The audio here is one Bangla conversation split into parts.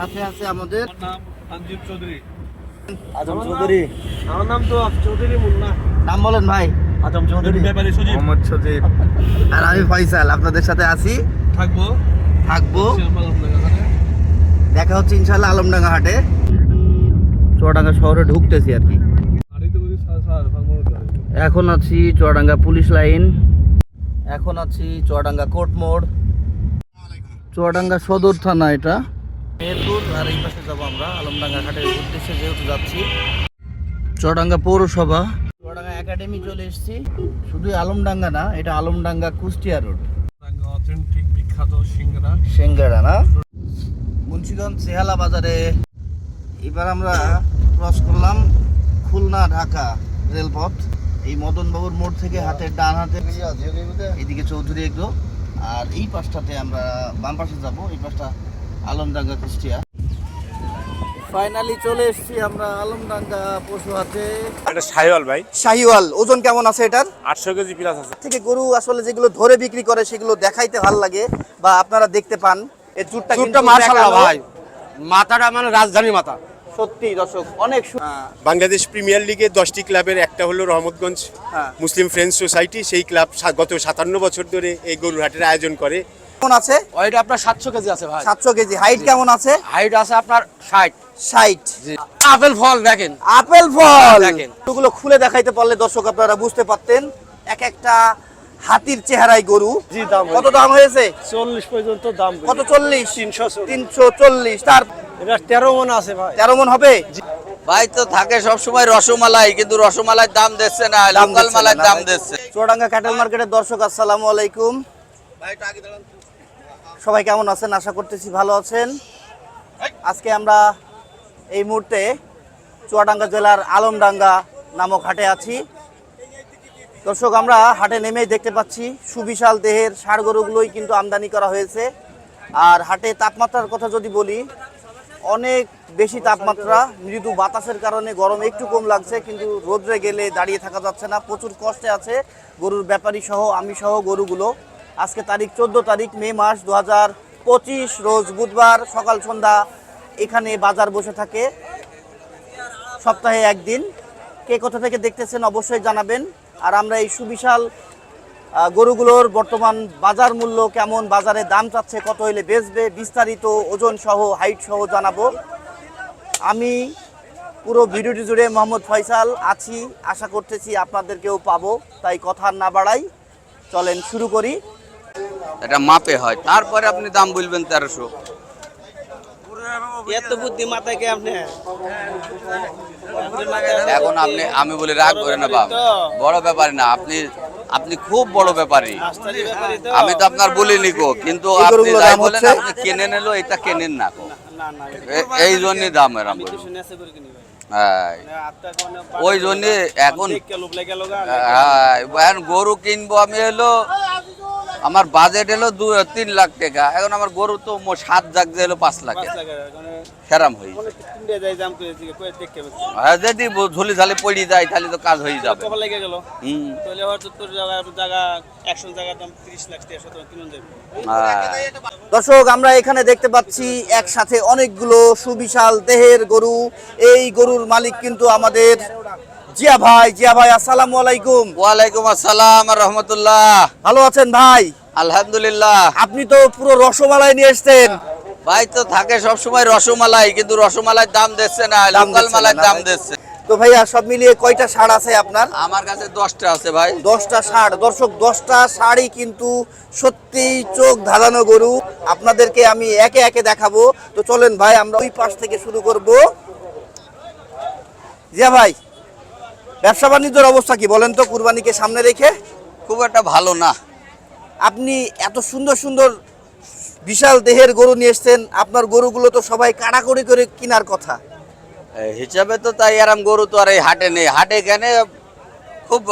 সাথে আছে আমাদের। নাম সঞ্জীব চৌধুরী। আজম চৌধুরী। আমার নাম তো চৌধুরী মুন্না। নাম বলেন ভাই। আজম চৌধুরী। ব্যাপারী সুজিব। মোহাম্মদ সজীব। আর আমি ফয়সাল আপনাদের সাথে আছি। থাকব। থাকব। দেখা হচ্ছে ইনশাল্লাহ আলমডাঙ্গা হাটে চুয়াডাঙ্গা শহরে ঢুকতেছি আর কি। এখন আছি চুয়াডাঙ্গা পুলিশ লাইন। এখন আছি চুয়াডাঙ্গা কোর্ট মোড়। চুয়াডাঙ্গা সদর থানা এটা। আর এই পাশে যাব আমরা। আলমডাঙ্গা ঘাটের উদ্দেশ্যে যেহেতু যাচ্ছি। চুয়াডাঙ্গা পৌরসভা। চুয়াডাঙ্গা একাডেমি চলে এসেছি। শুধু আলমডাঙ্গা না এটা আলমডাঙ্গা কুষ্টিয়া রোড। অথেন্টিক বিখ্যাত সিঙ্গারা। সেঙ্গারা না? মুন্সিগঞ্জ সেহালা বাজারে। এবার আমরা ক্রস করলাম খুলনা ঢাকা রেলপথ। এই মদনবাবুর মোড় থেকে হাতের ডান হাতে। এইদিকে চৌধুরী এগ্রো আর এই পাশটাতে আমরা বাম পাশে যাব। এই পাশটা আলমডাঙ্গা কুষ্টিয়া। ফাইনালি চলে এসেছি আমরা আলমডাঙ্গা পশু হাতে এটা সাইওয়াল ভাই। শাহিওয়াল ওজন কেমন আছে এটার? আটশো কেজি প্লাস আছে। থেকে গরু আসলে যেগুলো ধরে বিক্রি করে সেগুলো দেখাইতে ভালো লাগে বা আপনারা দেখতে পান। এর চুটটা চুটটা মার্শাল্লাহ ভাই। মাথাটা মানে রাজধানী মাথা। সত্যি দর্শক অনেক হ্যাঁ, বাংলাদেশ প্রিমিয়ার লিগে দশটি ক্লাবের একটা হলো রহমতগঞ্জ হ্যাঁ। Muslim friends society. সেই ক্লাব গত সাতান্ন বছর ধরে এই গরুর হাটের আয়োজন করে। কেমন আছে? ওইটা আপনার সাতশো কেজি আছে ভাই। সাতশো কেজি। হাইট কেমন আছে? হাইট আছে আপনার ষাট। ষাট। আপেল ফল দেখেন। আপেল ফল। দেখেন। ওগুলো খুলে দেখাইতে পারলে দর্শক আপনারা বুঝতে পারতেন এক একটা হাতির চেহারায় গরু। জি, দাম কত দাম হয়েছে? চল্লিশ পর্যন্ত দাম কত চল্লিশ? তিনশো তিনশো চল্লিশ। তার এটা তেরো মন আছে ভাই। তেরো মন হবে? ভাই তো থাকে সবসময় রসমালাই কিন্তু রসমালাইয়ের দাম দিচ্ছে না লোকাল মালাইয়ের দাম ভাই। দিচ্ছে। চুয়াডাঙ্গা ক্যাটেল মার্কেটের দর্শক আসসালামু আলাইকুম। সবাই কেমন আছেন? আশা করতেছি ভালো আছেন। আজকে আমরা এই মুহূর্তে চুয়াডাঙ্গা জেলার আলমডাঙ্গা নামক হাটে আছি। দর্শক, আমরা হাটে নেমেই দেখতে পাচ্ছি, সুবিশাল দেহের ষাড় গরুগুলোই কিন্তু আমদানি করা হয়েছে। আর হাটে তাপমাত্রার কথা যদি বলি, অনেক বেশি তাপমাত্রা, মৃদু বাতাসের কারণে গরম একটু কম লাগছে, কিন্তু রোদ্রে গেলে দাঁড়িয়ে থাকা যাচ্ছে না। প্রচুর কষ্টে আছে গরুর ব্যাপারী সহ আমি সহ গরুগুলো। আজকে তারিখ চোদ্দ তারিখ, মে মাস দু পঁচিশ, রোজ বুধবার সকাল সন্ধ্যা এখানে বাজার বসে থাকে। সপ্তাহে একদিন। কে কোথা থেকে দেখতেছেন অবশ্যই জানাবেন। আর আমরা এই সুবিশাল গরুগুলোর বর্তমান বাজার মূল্য কেমন, বাজারে দাম চাচ্ছে, কত হলে বেচবে, বিস্তারিত ওজন সহ হাইট সহ জানাব। আমি পুরো ভিডিওটি জুড়ে মোহাম্মদ ফয়সাল আছি, আশা করতেছি আপনাদেরকেও পাবো। তাই কথা না বাড়াই, চলেন শুরু করি। এটা মাপে হয়। তারপরে আপনি দাম বলবেন তেরোশো। এত বুদ্ধি মাথায় কে আপনি? এখন আপনি আমি বলি রাগ করে না বাপ। বড় ব্যাপারী না আপনি আপনি খুব বড় ব্যাপারী। আমি তো আপনার বলিনি কো কিন্তু আপনি গরুগুলোর যাই বলেন আপনি কেনে নিলো এটা কেনেন না কো এই জন্যই দাম এরম বলি। ওই জন্য এখন হ্যাঁ, এখন গরু কিনবো আমি এলো আমার বাজেট এলো দু তিন লাখ টাকা। এখন আমার গরু তো সাত জাগ যে এলো পাঁচ লাখে। সেরাম হয়ে হ্যাঁ যদি ঝুলি ঝালি পড়ি যায় তাহলে তো কাজ হয়ে যাবে। হুম। হ্যাঁ। দর্শক আমরা এখানে দেখতে পাচ্ছি একসাথে অনেকগুলো সুবিশাল দেহের গরু। এই গরুর মালিক কিন্তু আমাদের জিয়া ভাই জিয়া ভাই আসসালামু আলাইকুম। ওয়ালাইকুম আসসালাম রহমতুল্লাহ। ভালো আছেন ভাই? আলহামদুলিল্লাহ। আপনি তো পুরো রসমালাই নিয়ে এসছেন। ভাই তো থাকে সবসময় রসমালাই কিন্তু রসমালাইয়ের দাম দিচ্ছে না লোকাল মালাইয়ের দাম দিচ্ছে। তো ভাইয়া সব মিলিয়ে কয়টা ষাড় আছে আপনার? আমার কাছে দশটা আছে ভাই। দশটা ষাড়। দর্শক দশটা শাড়ি কিন্তু সত্যি চোখ ধাঁধানো গরু। আপনাদেরকে আমি একে একে দেখাবো। তো চলেন ভাই আমরা ওই পাশ থেকে শুরু করব। জিয়া ভাই ব্যবসা বাণিজ্যের অবস্থা কি? বলেন তো কুরবানিকে সামনে রেখে। খুব একটা ভালো না। আপনি এত সুন্দর সুন্দর বিশাল দেহের গরু নিয়ে এসছেন আপনার গরুগুলো তো সবাই কাড়াকড়ি করে কেনার কথা। হিসাবে তো তাই এরম গরু তো আর এই হাটে নেই। হাটে কেন খুব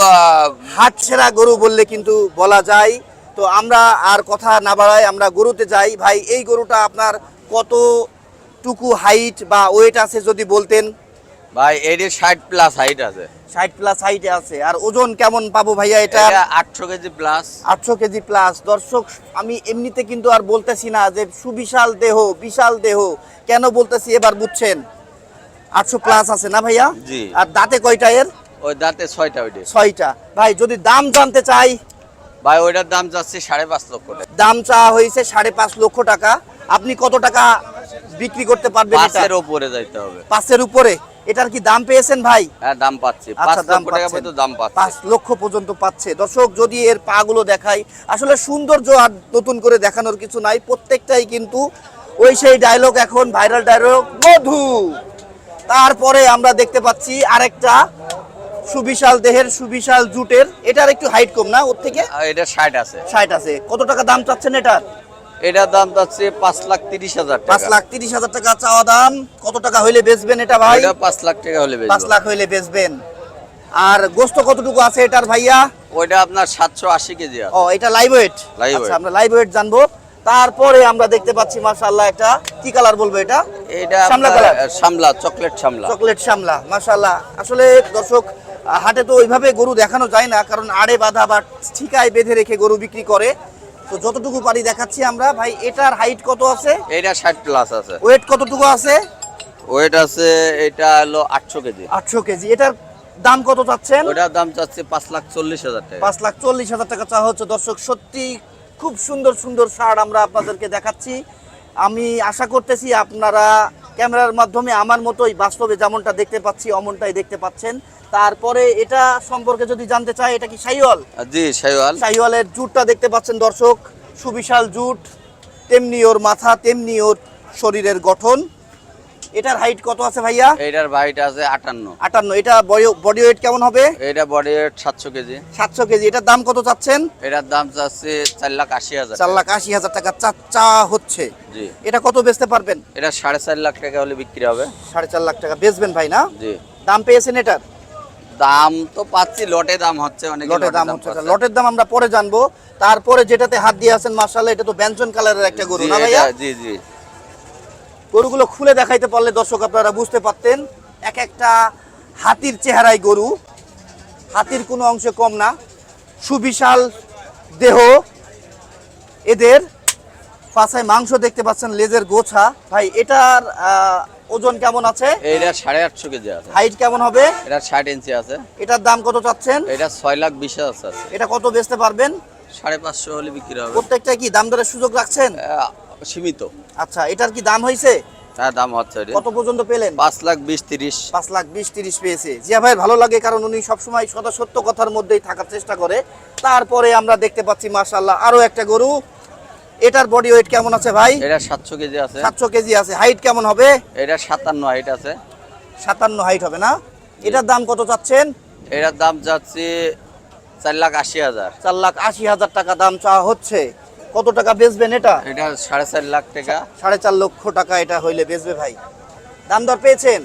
হাট সেরা গরু বললে কিন্তু বলা যায়। তো আমরা আর কথা না বাড়াই আমরা গরুতে যাই। ভাই এই গরুটা আপনার কতটুকু হাইট বা ওয়েট আছে যদি বলতেন? ভাই এটির ষাট প্লাস হাইট আছে। ষাট প্লাস হাইটে আছে। আর ওজন কেমন পাবো ভাইয়া এটা? এটা আটশো কেজি প্লাস আটশো কেজি প্লাস দর্শক আমি এমনিতে কিন্তু আর বলতেছি না যে সুবিশাল দেহ বিশাল দেহ। কেন বলতেছি এবার বুঝছেন? আটশো প্লাস আছে না ভাইয়া? জি। আর দাঁতে কয়টা এর? ওই দাঁতে ছয়টা ওইটি। ছয়টা। ভাই যদি দাম জানতে চাই? ভাই ওইটার দাম যাচ্ছে সাড়ে পাঁচ লক্ষ টাকা। দাম চাওয়া হয়েছে সাড়ে পাঁচ লক্ষ টাকা। আপনি কত টাকা বিক্রি করতে পারবেন এটা? পাঁচের ওপরে যাইতে হবে। পাঁচের উপরে? এটার কি দাম পেয়েছেন ভাই? হ্যাঁ দাম পাচ্ছি। পাঁচ আচ্ছা দাম লক্ষ টাকা পর্যন্ত দাম পাঁচ পাচ্ছে লক্ষ পর্যন্ত পাচ্ছে। দর্শক যদি এর পা গুলো দেখাই আসলে সৌন্দর্য আর নতুন করে দেখানোর কিছু নাই। প্রত্যেকটাই কিন্তু ওই সেই ডায়লগ এখন ভাইরাল ডায়লগ মধু। তারপরে আমরা দেখতে পাচ্ছি আরেকটা সুবিশাল দেহের সুবিশাল জুটের। এটার একটু হাইট কম না? ওর থেকে এটা ষাট আছে। ষাট আছে। কত টাকা দাম চাচ্ছেন এটার? এটার দাম যাচ্ছে পাঁচ লাখ তিরিশ হাজার পাঁচ লাখ তিরিশ হাজার টাকা চাওয়া দাম। কত টাকা হইলে বেচবেন এটা ভাই? এটা পাঁচ লাখ টাকা হলে পাঁচ লাখ হইলে বেচবেন। আর গোস্ত কতটুকু আছে এটার ভাইয়া? ওইটা আপনার সাতশো আশি কেজি আছে। ও এটা লাইভ ওয়েট আচ্ছা আমরা লাইভ ওয়েট জানব। তারপরে আমরা দেখতে পাচ্ছি মাশাআল্লাহ একটা কি কালার বলব এটা? এটা শামলা কালার। শামলা চকলেট শামলা চকলেট শামলা মাশাআল্লাহ। আসলে দর্শক হাটে তো ওইভাবে গরু দেখানো যায় না কারণ আড়ে বাঁধা বা ঠিকায় বেঁধে রেখে গরু বিক্রি করে। তো যতটুকু পারি দেখাচ্ছি আমরা ভাই এটার হাইট কত আছে? এটা ষাট প্লাস আছে। ওয়েট কতটুকু আছে? ওয়েট আছে এটা হলো আটশো কেজি। আটশো কেজি। এটার দাম কত চাচ্ছেন? ওটার দাম চাচ্ছে পাঁচ লাখ চল্লিশ হাজার টাকা। পাঁচ লাখ চল্লিশ হাজার টাকা চাওয়া হচ্ছে। দর্শক সত্যি খুব সুন্দর সুন্দর শার্ট আমরা আপনাদেরকে দেখাচ্ছি। আমি আশা করতেছি আপনারা ক্যামেরার মাধ্যমে আমার মতোই বাস্তবে যেমনটা দেখতে পাচ্ছি অমনটাই দেখতে পাচ্ছেন। তারপরে এটা সম্পর্কে যদি জানতে চাই এটা কি সাইওয়াল? জি সাইওয়াল। সাইওয়ালের জুটটা দেখতে পাচ্ছেন দর্শক। সুবিশাল জুট তেমনি ওর মাথা তেমনি ওর শরীরের গঠন। এটার হাইট কত আছে ভাইয়া? এটার বাইট আছে আটান্ন। আটান্ন। এটা বডি ওয়েট কেমন হবে? এটা বডি ওয়েট সাতশো কেজি। সাতশো কেজি। এটার দাম কত চাচ্ছেন? এটার দাম চাচ্ছে চার লাখ আশি হাজার চার টাকা। লাখ আশি হাজার টাকা চাচ্চা হচ্ছে। জি। এটা কত বেচতে পারবেন? এটা সাড়ে চার লাখ টাকা হলে বিক্রি হবে। সাড়ে চার লাখ টাকা বেচবেন ভাই না? জি। দাম পেয়েছেন এটার? দাম তো পাচ্ছি লটে দাম হচ্ছে অনেক লটের দাম হচ্ছে। লটের দাম আমরা পরে জানব। তারপরে যেটাতে হাত দিয়ে আছেন মার্শাল্লাহ এটা তো ব্যঞ্জন কালারের একটা গরু না ভাইয়া? জি জি। গরুগুলো খুলে দেখাইতে পারলে দর্শক আপনারা বুঝতে পারতেন, এক একটা হাতির চেহারায় গরু। হাতির কোনো অংশে কম না, সুবিশাল দেহ। এদের পাশায় মাংস দেখতে পাচ্ছেন, লেজের গোছা। ভাই, এটার ওজন কেমন আছে? এটা সাড়ে আটশো কেজি আছে। হাইট কেমন হবে? এটা ষাট ইঞ্চি আছে। এটার দাম কত চাচ্ছেন? এটা ছয় লাখ বিশ হাজার আছে। এটা কত বেচতে পারবেন? সাড়ে পাঁচশো হলে বিক্রি হবে। প্রত্যেকটা কি দাম দরের সুযোগ রাখছেন? সীমিত। আচ্ছা এটার কি দাম হয়েছে হ্যাঁ দাম হচ্ছে কত পর্যন্ত পেলেন? পাঁচ লাখ বিশ তিরিশ। পাঁচ লাখ বিশ তিরিশ পেয়েছে। জিয়া ভাই ভালো লাগে কারণ উনি সবসময় সদা সত্য কথার মধ্যেই থাকার চেষ্টা করে। তারপরে আমরা দেখতে পাচ্ছি মার্শাল্লাহ আরও একটা গরু। এটার বডি ওয়েট কেমন আছে ভাই? এটা সাতশো কেজি আছে। সাতশো কেজি আছে। হাইট কেমন হবে? এটা সাতান্ন হাইট আছে। সাতান্ন হাইট হবে না? এটার দাম কত চাচ্ছেন? এটার দাম যাচ্ছে চার লাখ আশি হাজার। চার লাখ আশি হাজার টাকা দাম চাওয়া হচ্ছে। কত টাকা বেচবেন এটা? এটা সাড়ে চার লাখ টাকা। সাড়ে চার লক্ষ টাকা এটা হইলে বেচবে ভাই। দাম দর পেয়েছেন?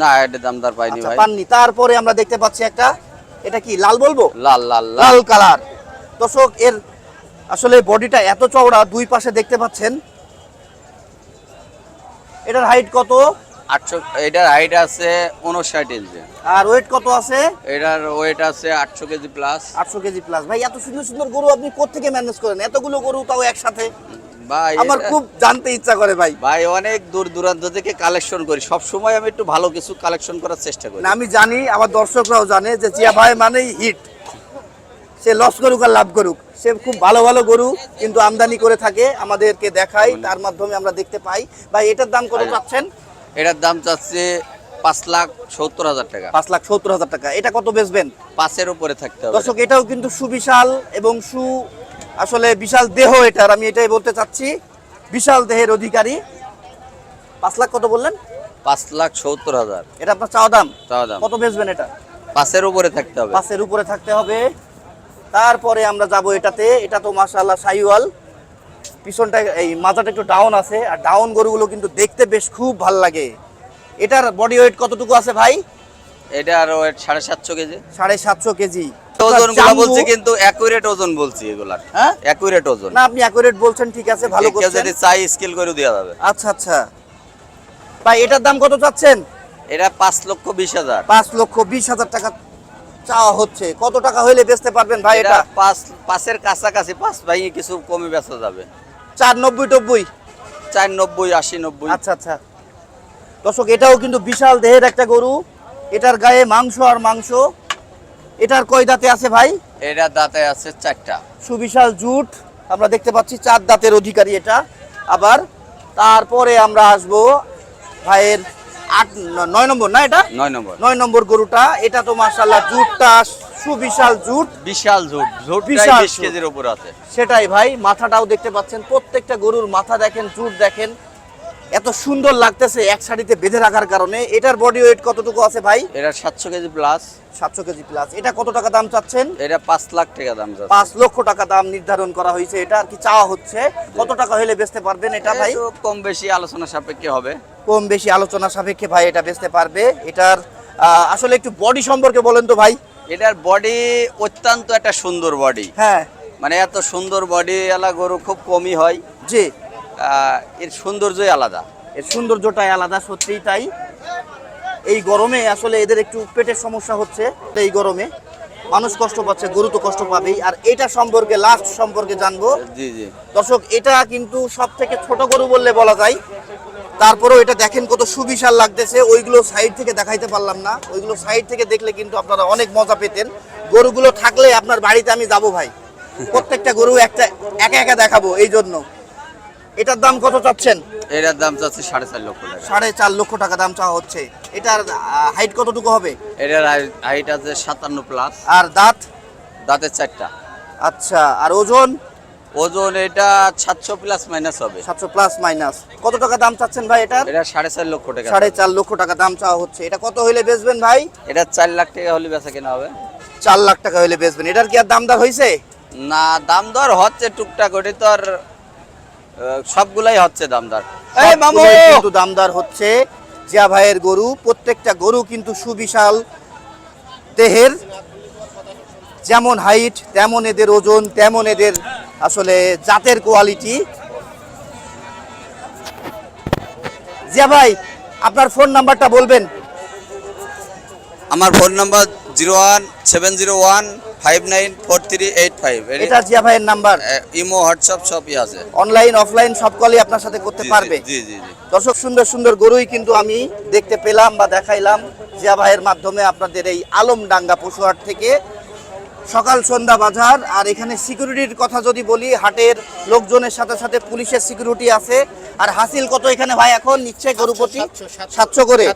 না এটা দামদার পাইনি আচ্ছা ভাই। পাননি। তারপরে আমরা দেখতে পাচ্ছি একটা এটা কি লাল বলব? লাল লাল। লাল কালার। দর্শক এর আসলে বডিটা এত চওড়া দুই পাশে দেখতে পাচ্ছেন। এটার হাইট কত? আটশো এটার হাইট আছে উনষাট ইঞ্চি আর ওয়েট কত আছে? এটার ওয়েট আছে আটশো কেজি প্লাস আটশো কেজি প্লাস ভাই এত সুন্দর সুন্দর গরু আপনি কোথেকে ম্যানেজ করেন? এতগুলো গরু তাও একসাথে? ভাই আমার খুব জানতে ইচ্ছা করে ভাই। ভাই অনেক দূর দূরান্ত থেকে কালেকশন করি। সব সময় আমি একটু ভালো কিছু কালেকশন করার চেষ্টা করি। না আমি জানি আমার দর্শকরাও জানে যে জিয়া ভাই মানেই হিট সে লস করুক আর লাভ করুক। সে খুব ভালো ভালো গরু কিন্তু আমদানি করে থাকে আমাদেরকে দেখায় তার মাধ্যমে আমরা দেখতে পাই। ভাই এটার দাম কত চাচ্ছেন? এটার দাম চাচ্ছে পাঁচ লাখ সত্তর হাজার টাকা। পাঁচ লাখ সত্তর হাজার টাকা। এটা কত বেচবেন? পাঁচের উপরে থাকতে হবে। দর্শক এটাও কিন্তু সুবিশাল এবং সু আসলে বিশাল দেহ এটার। আমি এটাই বলতে চাচ্ছি বিশাল দেহের অধিকারী। পাঁচ লাখ কত বললেন? পাঁচ লাখ সত্তর হাজার। এটা আপনার চাওয়া দাম? চাওয়া দাম। কত বেচবেন এটা? পাঁচের উপরে থাকতে হবে। পাঁচের উপরে থাকতে হবে। তারপরে আমরা যাব এটাতে এটা তো মাশাআল্লাহ সাইওয়াল। পিছনটা এই মাথাটা একটু ডাউন আছে আর ডাউন গরুগুলো কিন্তু দেখতে বেশ খুব ভালো লাগে। এটার বডি ওয়েট কতটুকু আছে ভাই? এটার ওয়েট সাড়ে সাতশো কেজি। সাড়ে সাতশো কেজি। ওজন বলছি কিন্তু অ্যাকুরেট ওজন বলছি এগুলার হ্যাঁ? অ্যাকুরেট ওজন। না আপনি অ্যাকুরেট বলছেন ঠিক আছে ভালো কেউ করছেন। যদি চাই স্কেল করে দেওয়া যাবে। আচ্ছা আচ্ছা। ভাই এটার দাম কত চাচ্ছেন? এটা পাঁচ লক্ষ বিশ হাজার। পাঁচ লক্ষ বিশ হাজার টাকা চাওয়া হচ্ছে। কত টাকা হইলে বেচতে পারবেন ভাই এটা পাঁচ পাঁচের কাছাকাছি পাঁচ ভাই কিছু কমে বেচা যাবে। চার নব্বই টব্বই? চার নব্বই আশি নব্বই। আচ্ছা আচ্ছা। দর্শক এটাও কিন্তু বিশাল দেহের একটা গরু। এটার গায়ে মাংস আর মাংস। এটার কয় দাঁতে আছে ভাই? এটা দাঁতে আছে চারটা। সুবিশাল জুট। আমরা দেখতে পাচ্ছি চার দাঁতের অধিকারী এটা। আবার তারপরে আমরা আসব ভাইয়ের আট নয় নম্বর না এটা? নয় নম্বর। নয় নম্বর গরুটা এটা তো মার্শাল্লাহ জুটটা সুবিশাল জুট। বিশাল জুট। জুট বিশাল কেজির উপর আছে। সেটাই ভাই মাথাটাও দেখতে পাচ্ছেন প্রত্যেকটা গরুর মাথা দেখেন জুট দেখেন। এত সুন্দর লাগতেছে এক সারিতে বেঁধে রাখার কারণে। এটার বডি ওয়েট কতটুকু আছে ভাই? এটা সাতশো কেজি প্লাস সাতশো কেজি প্লাস এটা কত টাকা দাম চাচ্ছেন? এটা পাঁচ লাখ টাকা দাম পাঁচ লক্ষ টাকা দাম নির্ধারণ করা হয়েছে। এটা আর কি চাওয়া হচ্ছে। কত টাকা হলে বেচতে পারবেন এটা ভাই? কম বেশি আলোচনা সাপেক্ষে হবে। কম বেশি আলোচনা সাপেক্ষে ভাই এটা বেচতে পারবে। এটার আসলে একটু বডি সম্পর্কে বলেন তো ভাই। এটার বডি অত্যন্ত একটা সুন্দর বডি হ্যাঁ। মানে এত সুন্দর বডি এলা গরু খুব কমই হয়। জি। এর সৌন্দর্যই আলাদা। এর সৌন্দর্যটাই আলাদা সত্যিই তাই। এই গরমে আসলে এদের একটু পেটের সমস্যা হচ্ছে এই গরমে। মানুষ কষ্ট পাচ্ছে গরু তো কষ্ট পাবেই। আর এটা সম্পর্কে লাস্ট সম্পর্কে জানব। জি জি। দর্শক এটা কিন্তু সব থেকে ছোট গরু বললে বলা যায়। তারপরেও এটা দেখেন কত সুবিশাল লাগতেছে। ওইগুলো সাইড থেকে দেখাইতে পারলাম না। ওইগুলো সাইড থেকে দেখলে কিন্তু আপনারা অনেক মজা পেতেন। গরুগুলো থাকলে আপনার বাড়িতে আমি যাব ভাই। প্রত্যেকটা গরু একটা একা একা দেখাবো এই জন্য এটার দাম কত চাচ্ছেন? এটার দাম চাচ্ছে সাড়ে চার লক্ষ টাকা। সাড়ে চার লক্ষ টাকা দাম চাওয়া হচ্ছে। এটার হাইট কতটুকু হবে? এটার হাইট আছে সাতান্ন প্লাস আর দাঁত? দাঁতের চারটা। আচ্ছা আর ওজন? ওজন এটা সাতশো প্লাস মাইনাস হবে। সাতশো প্লাস মাইনাস কত টাকা দাম চাচ্ছেন ভাই এটার? এটা সাড়ে চার লক্ষ টাকা। সাড়ে চার লক্ষ টাকা দাম চাওয়া হচ্ছে। এটা কত হইলে বেচবেন ভাই? এটা চার লাখ টাকা হলে বেচা কেনা হবে। চার লাখ টাকা হইলে বেচবেন। এটার কি আর দামদার হয়েছে না দাম দর হচ্ছে টুকটাক। ওটি তো আর সবগুলাই হচ্ছে দামদার। এই মামু! কিন্তু দামদার হচ্ছে। জিয়া ভাইয়ের গরু প্রত্যেকটা গরু কিন্তু সুবিশাল দেহের। যেমন হাইট তেমন এদের ওজন তেমন এদের আসলে জাতের কোয়ালিটি জিয়া ভাই আপনার ফোন নাম্বারটা বলবেন। আমার phone number zero one seven zero one five nine four three eight five এটা জিয়া ভাইয়ের নাম্বার। ইমো হোয়াটসঅ্যাপ সবই আছে। অনলাইন অফলাইন সব কলই আপনার সাথে করতে পারবে। জি জি জি। দর্শক সুন্দর সুন্দর গরুই কিন্তু আমি দেখতে পেলাম বা দেখাইলাম। জিয়া ভাইয়ের মাধ্যমে আপনাদের এই আলমডাঙ্গা পশুহাট থেকে সকাল সন্ধ্যা বাজার আর এখানে সিকিউরিটির কথা যদি বলি হাটের লোকজনের সাথে সাথে পুলিশের সিকিউরিটি আছে। আর হাসিল কত এখানে ভাই এখন? নিচ্ছে গরু প্রতি সাতশো করে।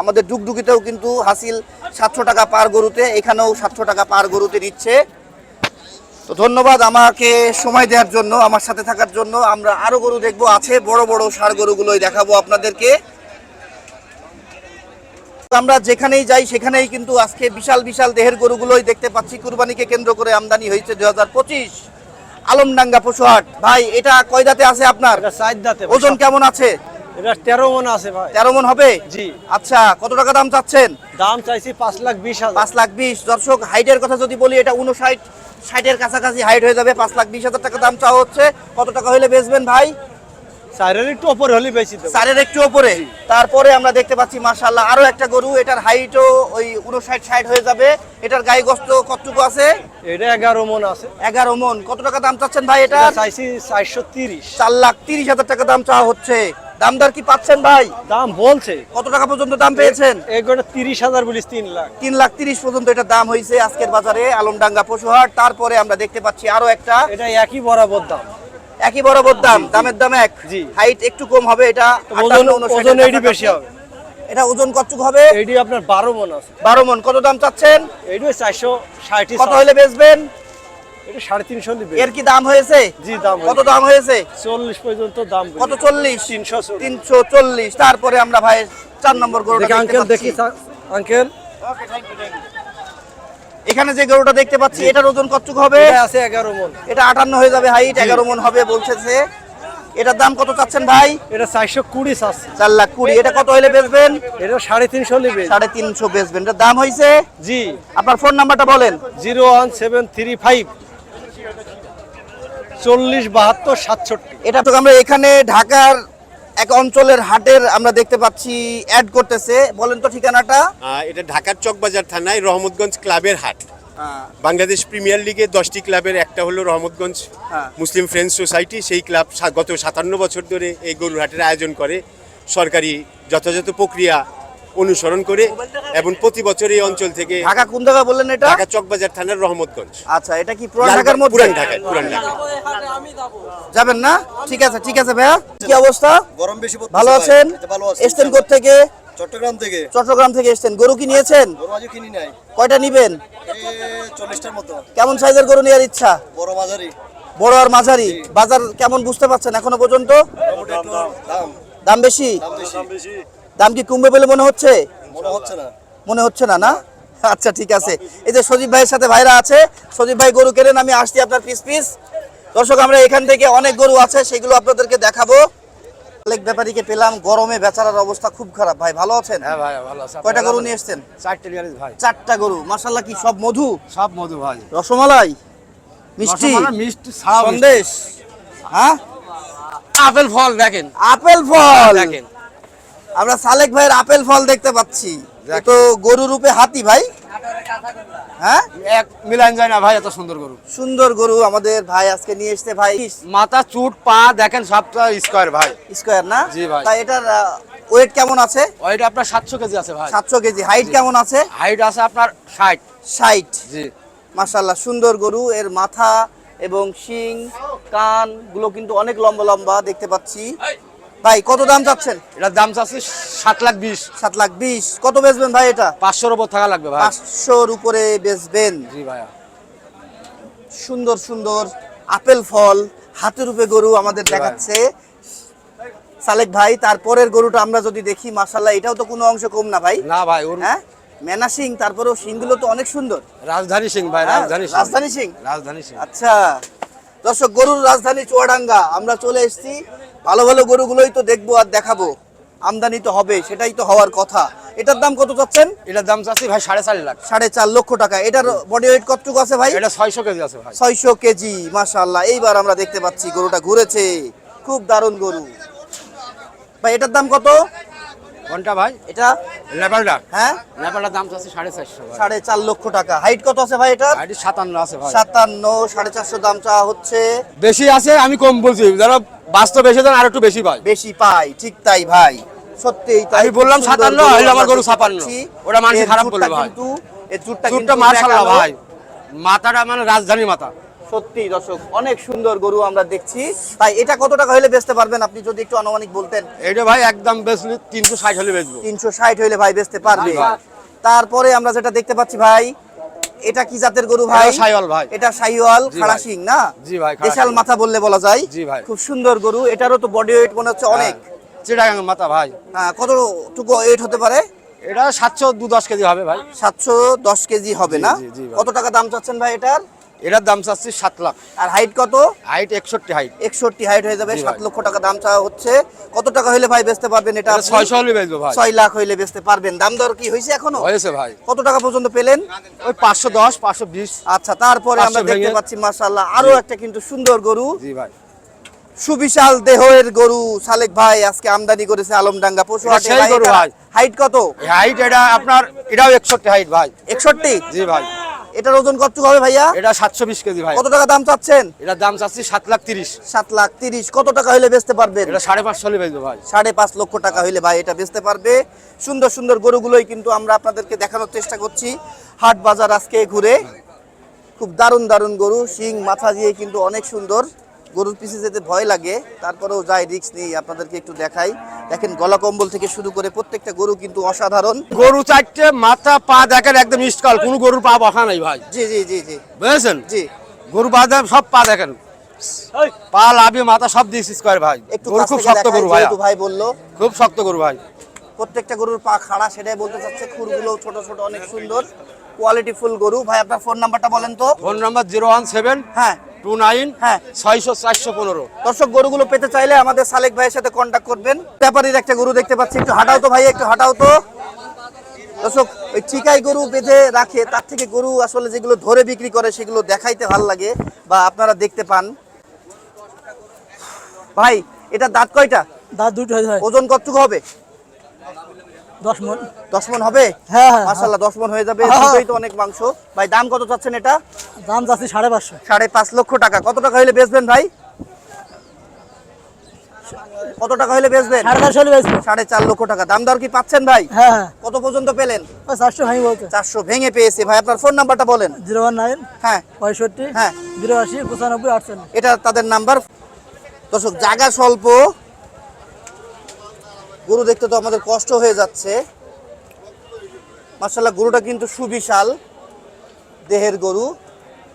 আমাদের ডুগডুগিতেও কিন্তু হাসিল সাতশো টাকা পার গরুতে এখানেও সাতশো টাকা পার গরুতে নিচ্ছে। তো ধন্যবাদ আমাকে সময় দেওয়ার জন্য আমার সাথে থাকার জন্য। আমরা আরও গরু দেখব আছে বড় বড় সার গরুগুলোই দেখাবো আপনাদেরকে। আমরা যেখানেই যাই সেখানেই কিন্তু আজকে বিশাল বিশাল দেহের গরুগুলোই দেখতে পাচ্ছি। কুরবানিকে কেন্দ্র করে আমদানি হয়েছে দু হাজার পঁচিশ আলমডাঙ্গা পশুহাট ভাই এটা কয় দাঁতে আছে আপনার। ওজন কেমন আছে? এটা তেরো মন আছে ভাই। তেরো মন হবে? জি। আচ্ছা কত টাকা দাম চাচ্ছেন? দাম চাইছি পাঁচ লাখ বিশ পাঁচ লাখ বিশ। দর্শক হাইটের কথা যদি বলি এটা উনষাট ষাটের কাছাকাছি হাইট হয়ে যাবে। পাঁচ লাখ বিশ হাজার টাকা দাম চাওয়া হচ্ছে। কত টাকা হলে বেচবেন ভাই? একটু হলে বেশি একটু তারপরে আমরা দেখতে পাচ্ছি মাশাল্লাহ আরও একটা গরু। এটার হাইটও ওই উনষাট ষাট হয়ে যাবে। এটার গায়ে গোস্ত কতটুকু আছে? এটা এগারো মন আছে। এগারো মন। কত টাকা দাম চাচ্ছেন ভাই এটা চাইছি চারশো তিরিশ। চার লাখ তিরিশ হাজার টাকা দাম চাওয়া হচ্ছে। দামদার কি পাচ্ছেন ভাই? দাম বলছে। কত টাকা পর্যন্ত দাম পেয়েছেন? এগুলো তিরিশ হাজার বলিস তিন লাখ। তিন লাখ তিরিশ পর্যন্ত এটা দাম হয়েছে আজকের বাজারে আলমডাঙ্গা পশুহাট। তারপরে আমরা দেখতে পাচ্ছি আরও একটা। এটা একই বরাবর দাম। একই বরাবর দাম দামের দাম এক। হাইট একটু কম হবে এটা ওজন 58, 59 ওজন এর এটি কাছাকাছি। বেশি হবে। এটা ওজন কতটুক হবে? এটি আপনার বারো মন আছে। বারো মন কত দাম চাচ্ছেন? চারশো ষাট কত হলে বেচবেন? এটা সাড়ে তিনশো এর কি দাম হয়েছে? জি দাম কত দাম হয়েছে? চল্লিশ পর্যন্ত দাম কত চল্লিশ? তিনশো চল্লিশ। তিনশো চল্লিশ। তারপরে আমরা ভাই চার নম্বর গরুটা দেখি দেখতে আঙ্কেল পাচ্ছি। দেখি আঙ্কেল এখানে যে গরুটা দেখতে পাচ্ছি এটার ওজন কতটুকু হবে? আছে এগারো মন। এটা আটান্ন হয়ে যাবে হাইট এগারো মন হবে বলছে। এটার দাম কত চাচ্ছেন ভাই? এটা চারশো কুড়ি চার লাখ কুড়ি। এটা কত হলে বেচবেন? এটা সাড়ে তিনশো নিবে সাড়ে তিনশো বেচবেন। এটার দাম হয়েছে জি। আপনার ফোন নাম্বারটা বলেন। Zero one seven three five. চল্লিশ বাহাত্তর সাতষট্টি। এটা তো আমরা এখানে ঢাকার এক অঞ্চলের হাটের আমরা দেখতে পাচ্ছি অ্যাড করতেছে। বলেন তো ঠিকানাটা। এটা ঢাকার চকবাজার থানায় রহমতগঞ্জ ক্লাবের হাট। বাংলাদেশ প্রিমিয়ার লিগে দশটি ক্লাবের একটা হলো রহমতগঞ্জ হ্যাঁ। মুসলিম ফ্রেন্ডস সোসাইটি সেই ক্লাব গত সাতান্ন বছর ধরে এই গরুর হাটের আয়োজন করে। সরকারি যথাযথ প্রক্রিয়া অনুসরণ করে এবং প্রতি বছর এই অঞ্চল থেকে ঢাকা কোন জায়গা বললেন এটা? ঢাকা চকবাজার থানার রহমতগঞ্জ। আচ্ছা এটা কি পুরান ঢাকার মধ্যে? পুরান ঢাকায় পুরান ঢাকায়। যাবেন না? ঠিক আছে ঠিক আছে ভাইয়া। কি অবস্থা? গরম বেশি পড়তেছে ভালো আছেন? ভালো আছি থেকে চট্টগ্রাম থেকে। চট্টগ্রাম থেকে এসছেন। গরু কি নিয়েছেন? গরু আজও কিনি নাই। কয়টা নিবেন? চল্লিশটার মতো। কেমন সাইজের গরু নেওয়ার ইচ্ছা? বড় মাঝারি। বড় আর মাঝারি। বাজার কেমন বুঝতে পারছেন এখনও পর্যন্ত? দাম। দাম বেশি? দাম বেশি। দাম কি কমবে বলে মনে হচ্ছে? মনে হচ্ছে না। না আচ্ছা ঠিক আছে। এই যে সজীব ভাইয়ের সাথে ভাইরা আছে সজীব ভাই গরু কেনেন আমি আসছি আপনার পিস পিস। দর্শক আমরা এখান থেকে অনেক গরু আছে সেগুলো আপনাদেরকে দেখাবো। অনেক ব্যাপারীকে পেলাম গরমে বেচারার অবস্থা খুব খারাপ। ভাই ভালো আছেন? হ্যাঁ ভাই ভালো আছে। কয়টা গরু নিয়ে এসছেন? চারটে ভাই। চারটা গরু। মাসাল্লাহ কি সব মধু? সব মধু ভাই। রসমালাই? মিষ্টি? মিষ্টি। সন্দেশ? হ্যাঁ? আপেল ফল দেখেন। আপেল ফল? দেখেন। আমরা সালেক ভাইয়ের আপেল ফল দেখতে পাচ্ছি। তো গরু রূপে হাতি ভাই। হ্যাঁ? এক মিলান যায় না ভাই এত সুন্দর গরু। সুন্দর গরু আমাদের ভাই আজকে নিয়ে এসছে ভাই। মাথা চুট পা দেখেন সবটা স্কোয়ার ভাই। স্কোয়ার না? জি ভাই। তাই এটার ওয়েট কেমন আছে? আপনার সাতশো কেজি আছে ভাই। সাতশো কেজি। হাইট কেমন আছে? হাইট আছে আপনার জি। সুন্দর গরু। এর মাথা এবং শিং কানগুলো কিন্তু অনেক লম্বা লম্বা দেখতে পাচ্ছি। ভাই কত দাম চাচ্ছেন? এটার দাম চাচ্ছি সাত লাখ বিশ। সাত লাখ বিশ। কত বেচবেন ভাই এটা? পাঁচশোর উপর থাকা লাগবে ভাই। পাঁচশোর উপরে বেচবেন। জি ভাইয়া। সুন্দর সুন্দর আপেল ফল হাতের উপরে গরু আমাদের দেখাচ্ছে। সালেক ভাই তারপরের গরুটা আমরা যদি দেখি মাসাল্লাহ এটাও তো কোনো অংশ কম না ভাই। না ভাই ওর হ্যাঁ? মেনা সিং তারপরেও সিংগুলো তো অনেক সুন্দর। রাজধানী সিং ভাই হ্যাঁ, রাজধানী রাজধানী সিং। রাজধানী সিং। আচ্ছা। দর্শক গরুর রাজধানী চুয়াডাঙ্গা। আমরা চলে এসেছি। ভালো ভালো গরুগুলোই তো দেখব আর দেখাবো। আমদানি তো হবে সেটাই তো হওয়ার কথা। এটার দাম কত চাচ্ছেন? এটার দাম চাচ্ছি ভাই সাড়ে চার লাখ। সাড়ে চার লক্ষ টাকা। এটার বডি ওয়েট কতটুকু আছে ভাই? এটা ছয়শো কেজি আছে ভাই। ছয়শো কেজি মাশাল্লাহ এইবার আমরা দেখতে পাচ্ছি গরুটা ঘুরেছে। খুব দারুণ গরু। ভাই এটার দাম কত? কোনটা ভাই? এটা লেপালটা হ্যাঁ? লেপালটার দাম চাচ্ছি সাড়ে চারশো সাড়ে চার লক্ষ টাকা। হাইট কত আছে ভাই এটা হাইট সাতান্ন আছে ভাই। সাতান্ন সাড়ে চারশো দাম চাওয়া হচ্ছে। বেশি আছে আমি কম বলছি। যারা বাস্তব বেশি দেন আর একটু বেশি পাই বেশি পাই ঠিক তাই ভাই। সত্যি আমি বললাম 57, হইল আমার গরু 56 ওটা মানুষ খারাপ বলবে ভাই। কিন্তু চুটটা মার্শাল্লাহ ভাই। মাথাটা মানে রাজধানী মাথা। সত্যি দর্শক অনেক সুন্দর গরু আমরা দেখছি। তাই এটা কত টাকা হলে বেচতে পারবেন আপনি যদি একটু আনুমানিক বলতেন? এইটা ভাই একদম বেচলি তিনশো ষাট হলে বেচবো। তিনশো ষাট হইলে ভাই বেচতে পারবে। তারপরে আমরা যেটা দেখতে পাচ্ছি ভাই এটা কি জাতের গরু ভাই? এটা শাহিওয়াল ভাই। এটা সাইওয়াল জি খাড়া সিং না? জি ভাই, দেশাল মাথা বললে বলা যায়। জি ভাই। খুব সুন্দর গরু এটারও তো বডি ওয়েট মনে হচ্ছে অনেক। চিটাগাং মাথা ভাই। হ্যাঁ, কতটুকু ওয়েট হতে পারে? এটা সাতশো দু দশ কেজি হবে ভাই। সাতশো দশ কেজি হবে না। কত টাকা দাম চাচ্ছেন ভাই এটার? এটার দাম চাচ্ছি সাত লাখ। আর হাইট কত? হাইট একষট্টি হাইট একষট্টি হাইট হয়ে যাবে সাত লক্ষ টাকা দাম চাওয়া হচ্ছে। কত টাকা হইলে ভাই বেচতে পারবেন এটা? ছয়শো হলে বেচবো ভাই। ছয় লাখ হইলে বেচতে পারবেন। দাম দর কি হয়েছে এখনও? হয়েছে ভাই। কত টাকা পর্যন্ত পেলেন? ওই পাঁচশো দশ পাঁচশো বিশ। আচ্ছা তারপরে আমরা দেখতে। পাচ্ছি মাশাআল্লাহ আরও একটা কিন্তু সুন্দর গরু। জি ভাই। সুবিশাল দেহের গরু। সালেক ভাই আজকে আমদানি করেছে আলমডাঙ্গা পশু হাটে। হাইট কত? হাইট এটা আপনার এটাও একষট্টি হাইট ভাই। একষট্টি? জি ভাই। এটার ওজন কতটুকু হবে ভাইয়া? এটা সাতশো বিশ কেজি ভাই। কত টাকা দাম চাচ্ছেন? এটার দাম চাচ্ছি সাত লাখ তিরিশ। সাত লাখ তিরিশ। কত টাকা হলে বেচতে পারবে এটা সাড়ে পাঁচশো হলে বেচবো ভাই। সাড়ে পাঁচ লক্ষ টাকা হইলে ভাই এটা বেচতে পারবে। সুন্দর সুন্দর গরুগুলোই কিন্তু আমরা আপনাদেরকে দেখানোর চেষ্টা করছি। হাট বাজার আজকে ঘুরে। খুব দারুণ দারুণ গরু। শিং মাথা দিয়ে কিন্তু অনেক সুন্দর। গরুর পিছে যেতে ভয় লাগে তারপরেও যাই রিক্স নেই আপনাদেরকে একটু দেখাই। দেখেন গলা কম্বল থেকে শুরু করে প্রত্যেকটা গরু কিন্তু অসাধারণ। গরু চারটে মাথা পা দেখেন একদম স্কল কোনো গরুর পা বসা নাই ভাই। জি জি জি জি। বুঝেছেন? জি। গরু পা দেন সব পা দেখেন। পা লাভি মাথা সব দিয়ে স্কোয়ার ভাই। একটু গরু খুব শক্ত গরু ভাই। ভাই বলল। খুব শক্ত গরু ভাই। প্রত্যেকটা গরুর পা খাড়া সেটাই বলতে চাচ্ছে খুরগুলো ছোট ছোট অনেক সুন্দর কোয়ালিটি ফুল গরু। ভাই আপনার ফোন নাম্বারটা বলেন তো। Phone number zero one seven হ্যাঁ। টু নাইন হ্যাঁ। ছয়শো চারশো পনেরো। দর্শক গরুগুলো পেতে চাইলে আমাদের সালেক ভাইয়ের সাথে কন্ট্যাক্ট করবেন। ব্যাপারীর একটা গরু দেখতে পাচ্ছি। একটু হাঁটাও তো ভাই একটু হাঁটাও তো। দর্শক ওই ঠিকাই গরু বেঁধে রাখে তার থেকে গরু আসলে যেগুলো ধরে বিক্রি করে সেগুলো দেখাইতে ভালো লাগে বা আপনারা দেখতে পান। ভাই এটা দাঁত কয়টা? দাঁত দুটো ওজন কতটুকু হবে? দশ মন। দশ মন হবে? হ্যাঁ হ্যাঁ মাসাল্লাহ দশ মন হয়ে যাবে। হ্যাঁ। দুটোই তো অনেক মাংস। ভাই দাম কত চাচ্ছেন এটা? দাম যাচ্ছে সাড়ে পাঁচশো। সাড়ে পাঁচ লক্ষ টাকা। কত টাকা হলে বেচবেন ভাই? কত টাকা হলে বেচবেন? সাড়ে চারশো হলে বেচবো। সাড়ে চার লক্ষ টাকা। দাম দর কি পাচ্ছেন ভাই? হ্যাঁ হ্যাঁ। কত পর্যন্ত পেলেন? চারশো বলতে চারশো ভেঙে পেয়েছে। ভাই আপনার ফোন নাম্বারটা বলেন। জিরো ওয়ান নাইন হ্যাঁ। পঁয়ষট্টি হ্যাঁ। পঁচানব্বই আটচল্লিশ। এটা তাদের নাম্বার দর্শক জায়গা স্বল্প। গরু দেখতে তো আমাদের কষ্ট হয়ে যাচ্ছে। মার্শাল্লাহ গরুটা কিন্তু সুবিশাল। দেহের গরু।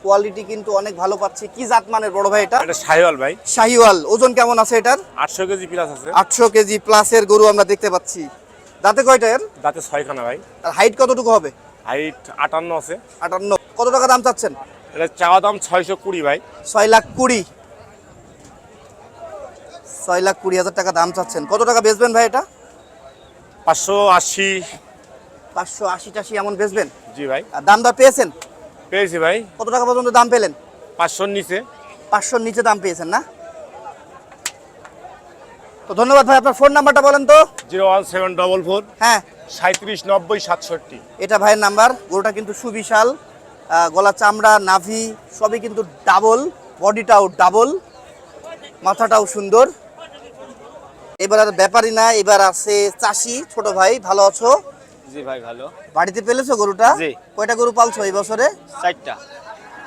কোয়ালিটি কিন্তু অনেক ভালো পাচ্ছি। কি জাত মানের বড় ভাই এটা? এটা সাইওয়াল ভাই। শাহিওয়াল। ওজন কেমন আছে এটার? আটশো কেজি প্লাস আছে। আটশো কেজি প্লাসের গরু আমরা দেখতে পাচ্ছি। দাঁতে কয়টা এর? দাঁতে ছয়খানা ভাই। আর হাইট কতটুকু হবে? হাইট আটান্ন আছে। আটান্ন। কত টাকা দাম চাচ্ছেন? এটা চাওয়া দাম ছয়শো কুড়ি ভাই। ছয় লাখ কুড়ি। ছয় লাখ কুড়ি হাজার টাকা দাম চাচ্ছেন। কত টাকা বেচবেন ভাই এটা? পাঁচশো আশি। পাঁচশো আশি টাশি এমন বেচবেন? জি ভাই। আর দাম দর পেয়েছেন? পেয়েছি ভাই। কত টাকা পর্যন্ত দাম পেলেন? পাঁচশোর নিচে। পাঁচশোর নিচে দাম পেয়েছেন না? তো ধন্যবাদ ভাই আপনার ফোন নাম্বারটা বলেন তো। Zero one seven double four. হ্যাঁ। সাঁত্রিশ নব্বই সাতষট্টি। এটা ভাইয়ের নাম্বার। গরুটা কিন্তু সুবিশাল। গলা চামড়া নাভি সবই কিন্তু ডাবল বডিটাও ডাবল মাথাটাও সুন্দর। এবার আর ব্যাপারই না এবার আছে চাষি ছোট ভাই ভালো আছো? জি ভাই ভালো। বাড়িতে পেলেছো গরুটা? জি। কয়টা গরু পালছো এই বছরে? চারটা।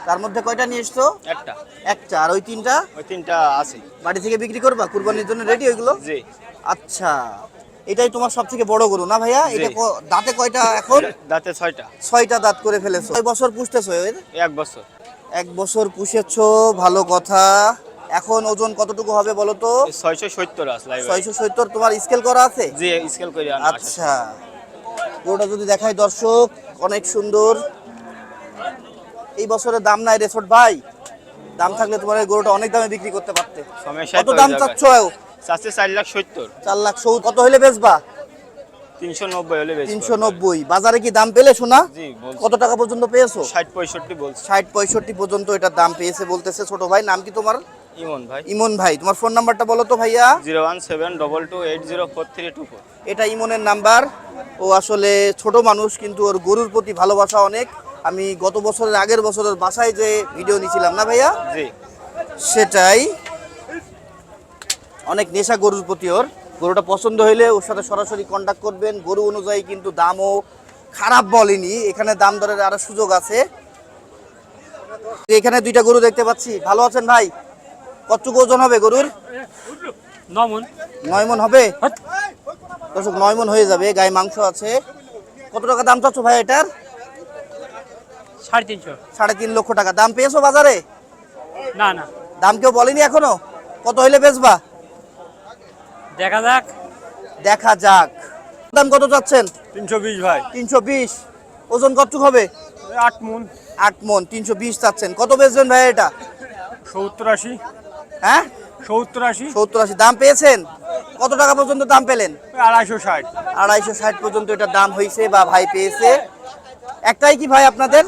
তার মধ্যে কয়টা নিয়ে এসছো? একটা। একটা। আর ওই তিনটা? ওই তিনটা আছে। বাড়ি থেকে বিক্রি করবা? কুরবানির জন্য রেডি ওইগুলো? জি। আচ্ছা। এটাই তোমার সব থেকে বড় গরু না ভাইয়া? এটা দাঁতে কয়টা এখন? দাঁতে ছয়টা। ছয়টা দাঁত করে ফেলেছো। কয় বছর পুষতেছো এর এক বছর। এক বছর পুষেছো ভালো কথা। এখন ওজন কতটুকু হবে বলো তো ছয়শো সত্তর আছে লাইভ ছয়শো সত্তর তোমার স্কেল করা আছে? জি স্কেল করে আচ্ছা। গরুটা যদি দেখাই দর্শক অনেক সুন্দর। এই বছরের দাম নাই রেসর্ট ভাই। দাম থাকলে তোমার এই গরুটা অনেক দামে বিক্রি করতে পারতে। কত দাম চাচ্ছ চাচ্ছে চার লাখ সত্তর। চার লাখ সৌ কত হইলে বেচবা? তিনশো নব্বই হলে তিনশো নব্বই। বাজারে কি দাম পেলে শোনা জি কত টাকা পর্যন্ত পেয়েছ? ষাট পঁয়ষট্টি বলছি। ষাট পঁয়ষট্টি পর্যন্ত এটার দাম পেয়েছে বলতেছে ছোট ভাই। নাম কি তোমার? ইমন ভাই। ইমন ভাই তোমার ফোন নাম্বারটা বলো তো ভাইয়া। Zero one seven double two eight zero four three two four. এটা ইমনের নাম্বার। ও আসলে ছোট মানুষ কিন্তু ওর গরুর প্রতি ভালোবাসা অনেক। আমি গত বছরের আগের বছরের বাসায় যে ভিডিও নিয়েছিলাম না ভাইয়া? জি। সেটাই। অনেক নেশা গরুর প্রতি ওর। গরুটা পছন্দ হইলে ওর সাথে সরাসরি কন্ট্যাক্ট করবেন। গরু অনুযায়ী কিন্তু দামও খারাপ বলেনি। এখানে দাম দরের আরও সুযোগ আছে। এখানে দুইটা গরু দেখতে পাচ্ছি। ভালো আছেন ভাই? কতটুকু ওজন হবে গরুর? নয় মন হবে? দর্শক নয় মন হয়ে যাবে গায়ে মাংস আছে। কত টাকা দাম চাচ্ছ ভাই এটার? সাড়ে তিনশো। সাড়ে তিন লক্ষ টাকা। দাম পেয়েছ বাজারে? না না। দাম কেউ বলেনি এখনও? কত হইলে বেচবা? দেখা যাক। দেখা যাক। দাম কত চাচ্ছেন? তিনশো বিশ ভাই। তিনশো বিশ। ওজন কতটুক হবে? আট মন। আট মন তিনশো বিশ চাচ্ছেন। কত বেচবেন ভাই এটা? সত্তর আশি। হ্যাঁ? সত্তর আশি। সত্তর আশি। দাম পেয়েছেন? কত টাকা পর্যন্ত দাম পেলেন? আড়াইশো ষাট। আড়াইশো ষাট পর্যন্ত এটা দাম হয়েছে বা ভাই পেয়েছে। একটাই কি ভাই আপনাদের?